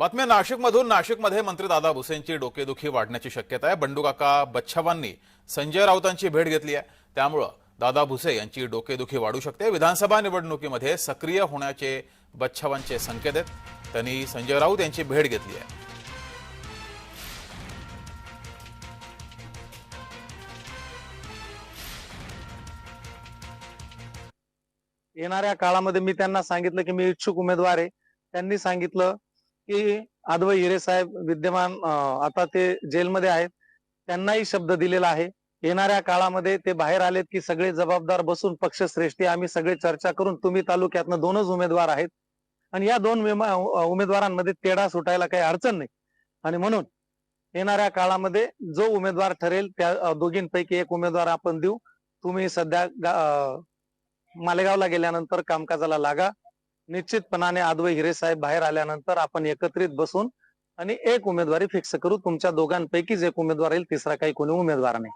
बातम्या नाशिकमधून. नाशिकमध्ये मंत्री दादा भुसेंची डोकेदुखी वाढण्याची शक्यता आहे. बंडूकाका बच्छावांनी संजय राऊतांची भेट घेतली आहे. त्यामुळं दादा भुसे यांची डोकेदुखी वाढू शकते. विधानसभा निवडणुकीमध्ये सक्रिय होण्याचे बच्छावांचे संकेत आहेत. त्यांनी संजय राऊत यांची भेट घेतली आहे. येणाऱ्या काळामध्ये मी त्यांना सांगितलं की मी इच्छुक उमेदवार आहे. त्यांनी सांगितलं की आदव हिरे साहेब विद्यमान आता ते जेलमध्ये आहेत. त्यांनाही शब्द दिलेला आहे. येणाऱ्या काळामध्ये ते बाहेर आलेत की सगळे जबाबदार बसून पक्षश्रेष्ठी आम्ही सगळे चर्चा करून तुम्ही तालुक्यातनं दोनच उमेदवार आहेत. आणि या दोन उमेदवारांमध्ये तेढा सुटायला काही अडचण नाही. आणि म्हणून येणाऱ्या काळामध्ये जो उमेदवार ठरेल त्या दोघींपैकी एक उमेदवार आपण देऊ. तुम्ही सध्या मालेगावला गेल्यानंतर कामकाजाला लागा. निश्चितपणाने आदव हिरे साहेब बाहेर आल्यानंतर आपण एकत्रित बसून आणि एक उमेदवारी फिक्स करू. तुमच्या दोघांपैकीच एक उमेदवार येईल तिसरा काही कोणी उमेदवार नाही.